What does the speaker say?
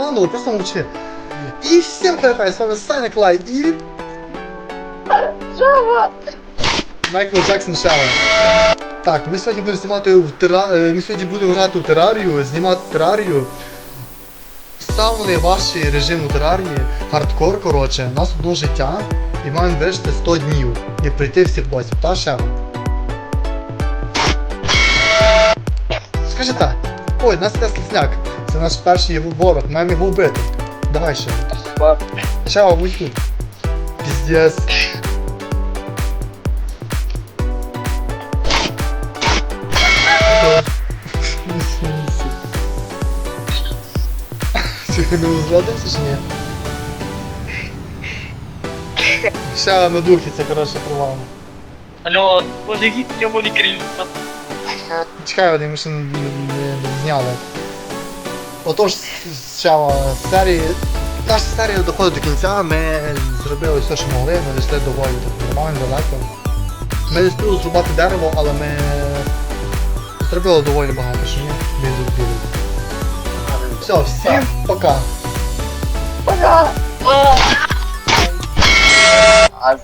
каналу, просто мовчи. І всім привіт, з вами Саня Клайд і... Майкл Джексон Шава. Так, ми сьогодні будемо знімати в тера... е, Ми сьогодні будемо грати в терарію, знімати терарію. Ставлений ваш режим у терарії, хардкор, коротше, у нас одно життя і маємо вижити 100 днів і прийти всіх босів, та Шева? Скажи так. Ой, нас це слизняк. Це наш перший його ворог, маємо його вбити. Давай ще. Шева, будь тут. Піздец. Ти не узгодився чи ні? Ще на духі, це коротше провал. Алло, боже, в ньому не крильно. Чекай, вони ми ще не зняли. Отож, ще серії. Наша серія доходить до кінця, ми зробили все, що могли, ми дійшли доволі так нормально, далеко. Ми не встигли зрубати дерево, але ми зробили доволі багато, що ні? Він зробили. Все, всім пока. А,